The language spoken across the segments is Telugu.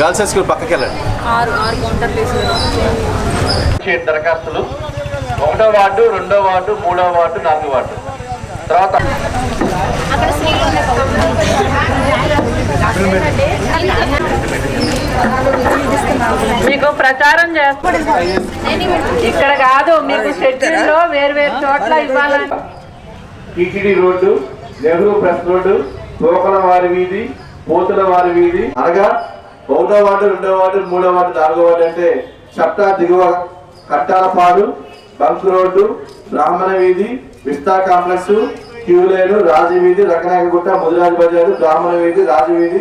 గర్ల్స్ హై స్కూల్ పక్కకి వెళ్ళండి ఆరు ఆరు కౌంటర్లు వేసారు చేతి దరఖాస్తులు. ఒకటో వార్డు రెండో వార్డు మూడో వార్డు నాలుగో వార్డు. తర్వాత మీకు ప్రచారం చేస్తాం. ఇక్కడ కాదు మీకు షెడ్యూల్లో వేరు వేరు చోట్ల ఇవ్వాలని. TTD road Nehru press road తోకల వారి వీధి పోతుల వారి వీధి. అనగా ఒకటో వార్డు రెండో వార్డు మూడో వార్డు నాలుగో వార్డు అంటే చట్టా దిగువ కట్టాలపాడు బంక్ రోడ్డు బ్రాహ్మణ వీధి విస్తా కాంప్లెక్స్ క్యూలేను రాజవీధి రకనాయకగుట్ట ముదిరాజు బజారు బ్రాహ్మణ వీధి రాజవీధి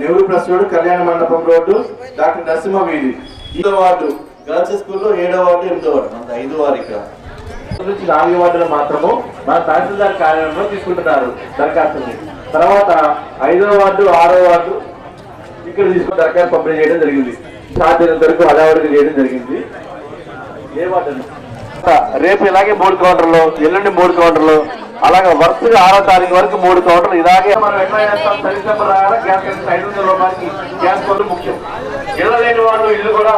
నెహ్రూ ప్రెస్ రోడ్డు కళ్యాణ మండపం రోడ్డు డాక్టర్ నరసింహ వీధి. ఐదో వార్డు గర్ల్స్ స్కూల్లో ఏడో వార్డు ఎనిమిదో వార్డు. అంత ఐదో వారు ఇక్కడ నుంచి నాలుగు వార్డులు మాత్రము మన తహసీల్దార్ కార్యాలయంలో తీసుకుంటున్నారు దరఖాస్తుని. తర్వాత ఐదో వార్డు ఆరో వార్డు ఇక్కడ తీసుకుని దరఖాస్తు పంపిణీ చేయడం జరిగింది. సాధ్యమైనంత వరకు హడావుడిగా చేయడం జరిగింది. ఏ వార్డు? రేపు ఇలాగే మూడు కౌంటర్లు ఎల్లుండి మూడు కౌంటర్లు అలాగే వరుసగా ఆరో తారీఖు వరకు మూడు కౌంటర్లు ఇలాగే మనం ఎట్లా చేస్తాం గ్యాస్ కనెక్షన్ ఐదు వందల రూపాయలకి గ్యాస్ ముఖ్యం ఇళ్ళ లేని వాళ్ళు ఇల్లు కూడా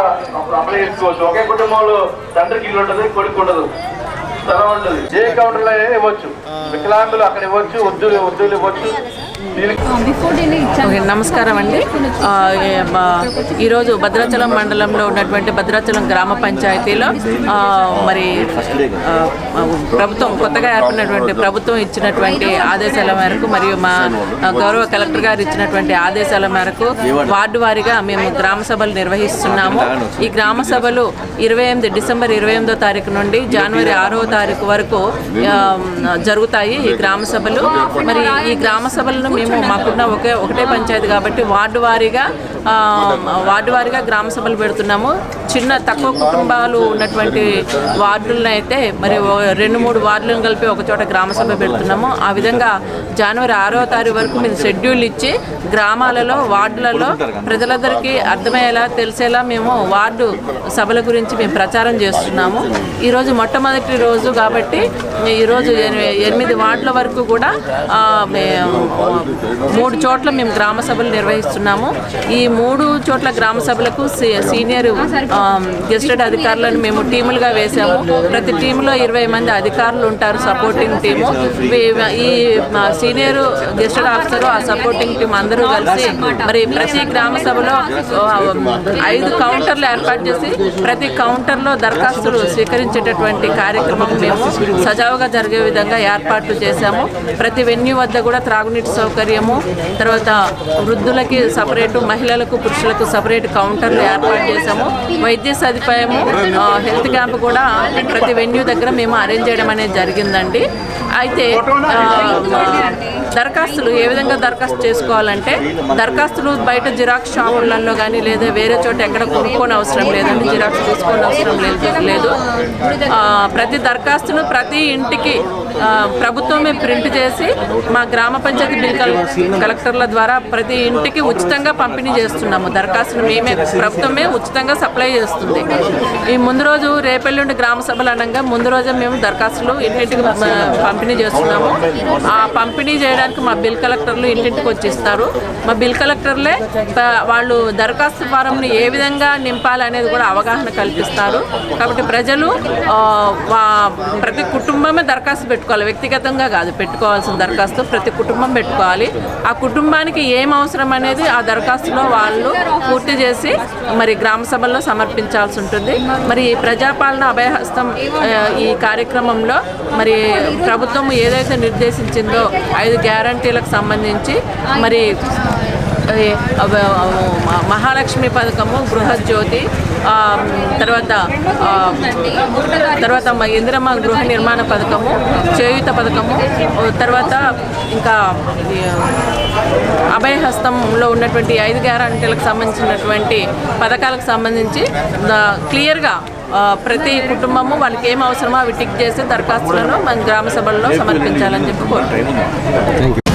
అప్లై చేసుకోవచ్చు. ఒకే కుటుంబంలో తండ్రికి ఇల్లు ఉంటుంది కొడుకు ఉండదు. స్థలం ఉంటుంది ఏ కౌంటర్లో ఇవ్వచ్చు? వికలాంగులు అక్కడ ఇవ్వచ్చు ఉద్యోగులు ఉద్యోగులు ఇవ్వచ్చు. ఓకే నమస్కారం అండి. మా, ఈరోజు భద్రాచలం మండలంలో ఉన్నటువంటి భద్రాచలం గ్రామ పంచాయతీలో మరి ప్రభుత్వం కొత్తగా ఏర్పడినటువంటి ప్రభుత్వం ఇచ్చినటువంటి ఆదేశాల మేరకు మరియు మా గౌరవ కలెక్టర్ గారు ఇచ్చినటువంటి ఆదేశాల మేరకు వార్డు వారీగా మేము గ్రామ సభలు నిర్వహిస్తున్నాము. ఈ గ్రామ సభలు ఇరవై ఎనిమిది డిసెంబర్ ఇరవై ఎనిమిదో తారీఖు నుండి జనవరి ఆరవ తారీఖు వరకు జరుగుతాయి ఈ గ్రామ సభలు. మరి ఈ గ్రామ సభలను మేము మాకున్న ఒకే ఒకటే పంచాయతీ కాబట్టి వార్డు వారీగా వార్డు వారీగా గ్రామ సభలు పెడుతున్నాము. చిన్న తక్కువ కుటుంబాలు ఉన్నటువంటి వార్డులను అయితే మరి రెండు మూడు వార్డులను కలిపి ఒక చోట గ్రామ సభ పెడుతున్నాము. ఆ విధంగా జనవరి ఆరవ తారీఖు వరకు మీరు షెడ్యూల్ ఇచ్చి గ్రామాలలో వార్డులలో ప్రజలందరికీ అర్థమయ్యేలా తెలిసేలా మేము వార్డు సభల గురించి మేము ప్రచారం చేస్తున్నాము. ఈరోజు మొట్టమొదటి రోజు కాబట్టి ఈరోజు ఎని- ఎనిమిది వార్డుల వరకు కూడా మూడు చోట్ల మేము గ్రామ సభలు నిర్వహిస్తున్నాము. ఈ మూడు చోట్ల గ్రామ సభలకు సీనియర్ గెస్టెడ్ అధికారులను మేము టీములుగా వేసాము ప్రతి టీంలో ఇరవై మంది అధికారులు ఉంటారు సపోర్టింగ్ టీము. ఈ సీనియర్ గెస్టెడ్ ఆఫీసర్ ఆ సపోర్టింగ్ టీం అందరూ కలిసి మరి ప్రతి గ్రామ సభలో ఐదు కౌంటర్లు ఏర్పాటు చేసి ప్రతి కౌంటర్లో దరఖాస్తులు స్వీకరించేటటువంటి కార్యక్రమం మేము సజావుగా జరిగే విధంగా ఏర్పాట్లు చేశాము. ప్రతి వెన్యూ వద్ద కూడా త్రాగునీటి సౌకర్యము. తర్వాత వృద్ధులకి సపరేటు మహిళలకు పురుషులకు సపరేట్ కౌంటర్లు ఏర్పాటు చేశాము. వైద్య సదుపాయము హెల్త్ క్యాంప్ కూడా ప్రతి వెన్యూ దగ్గర మేము అరేంజ్ చేయడం అనేది జరిగిందండి. అయితే దరఖాస్తులు ఏ విధంగా దరఖాస్తు చేసుకోవాలంటే దరఖాస్తులు బయట జిరాక్స్ షాపులలో కానీ లేదా వేరే చోట ఎక్కడ కొనుక్కోని అవసరం లేదండి జిరాక్స్ తీసుకోని అవసరం లేదు లేదు ప్రతి దరఖాస్తును ప్రతి ఇంటికి ప్రభుత్వమే ప్రింట్ చేసి మా గ్రామ పంచాయతీ బిల్ కల- కలెక్టర్ల ద్వారా ప్రతి ఇంటికి ఉచితంగా పంపిణీ చేస్తున్నాము. దరఖాస్తును మేమే ప్రభుత్వమే ఉచితంగా సప్లై చేస్తుంది. ఈ ముందు రోజు రేపెల్లుండి గ్రామ సభలు అనగా ముందు రోజే మేము దరఖాస్తులు ఇంటింటికి ఆ, పంపిణీ చేస్తున్నాము. ఆ పంపిణీ చేయడానికి మా బిల్ కలెక్టర్లు ఇంటింటికి వచ్చిస్తారు. మా బిల్ కలెక్టర్లే వాళ్ళు దరఖాస్తు ఫారంని ఏ విధంగా నింపాలి అనేది కూడా అవగాహన కల్పిస్తారు. కాబట్టి ప్రజలు ప్రతి కుటుంబమే దరఖాస్తు పెట్టుకోవాలి. వ్యక్తిగతంగా కాదు పెట్టుకోవాల్సిన దరఖాస్తు ప్రతి కుటుంబం పెట్టుకోవాలి. ఆ కుటుంబానికి ఏం అవసరం అనేది ఆ దరఖాస్తులో వాళ్ళు పూర్తి చేసి మరి గ్రామ సభల్లో సమర్పించాల్సి ఉంటుంది. మరి ఈ ప్రజాపాలన అభయహస్తం ఈ కార్యక్రమంలో మరి ప్రభుత్వం ఏదైతే నిర్దేశించిందో ఐదు గ్యారంటీలకు సంబంధించి మరి మహాలక్ష్మి పథకము గృహజ్యోతి తర్వాత తర్వాత మ- ఇందిరమ్మ గృహ నిర్మాణ పథకము చేయుత పథకము తర్వాత ఇంకా అభయహస్తంలో ఉన్నటువంటి ఐదు గ్యారంటీలకు సంబంధించినటువంటి పథకాలకు సంబంధించి క్లియర్గా ప్రతి కుటుంబము వాళ్ళకి ఏం అవసరమో అవి టిక్ చేసి దరఖాస్తులను మన గ్రామ సభల్లో సమర్పించాలని చెప్పి కోరుతున్నాను